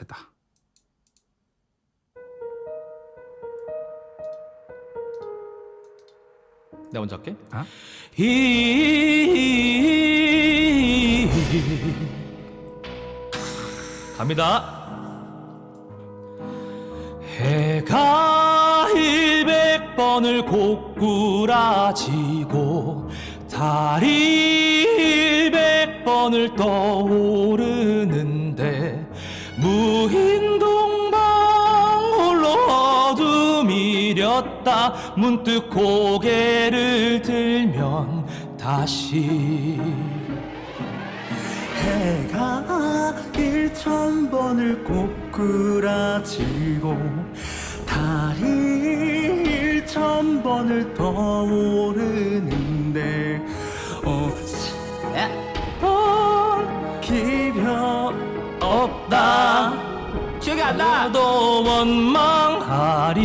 됐다. 내가 먼저 할게. 어? 히 갑니다. 해가 일백 번을 고꾸라지고 달이 일백 번을 떠오르는데 무인 동방 홀로 어둠이렸다. 문득 고개를 들면 다시 해가 일천 번을 꼬꾸라지고 달이 일천 번을 떠오르 나. 나도 원망하리.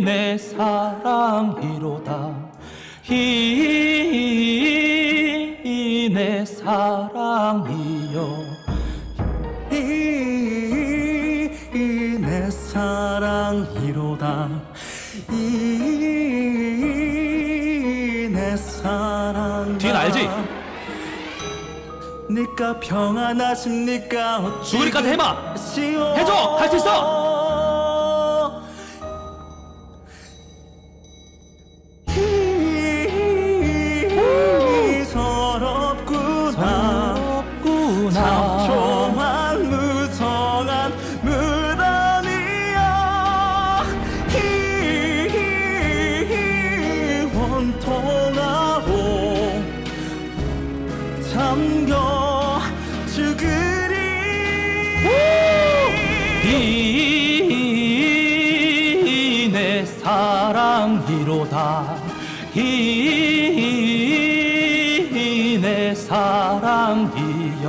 이내 사랑이로다. 이내 사랑이여. 이내 사랑이로다. 이 뒤엔 알지? 니까 평안하십니까 죽으리까지 해봐 해줘! 할 수 있어! 서럽구나 무성한 무덤이야 히 원통 잠겨 죽으리 이내 사랑이로다. 이내 사랑이여.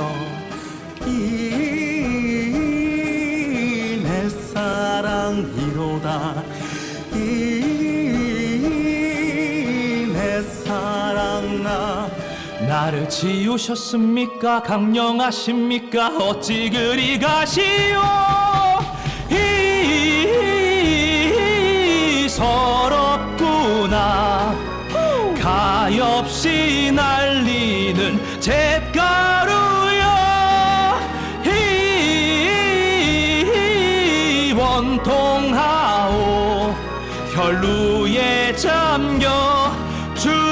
이내 사랑이로다 나를 지우셨습니까? 강령하십니까? 어찌 그리 가시오? 이 서럽구나. 가엾이 날리는 잿가루여. 이 원통하오. 혈루에 잠겨 죽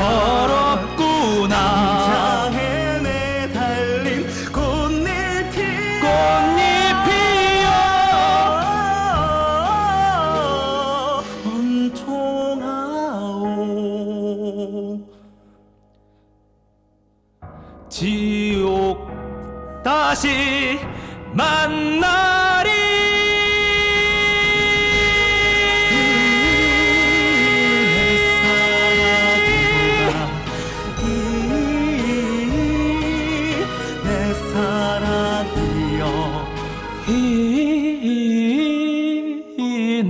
서럽구나. 장에 매달린 꽃잎이 꽃잎이여. 원통하오. 지옥 다시 만나 이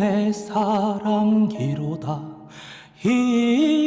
내 사랑이로다. 이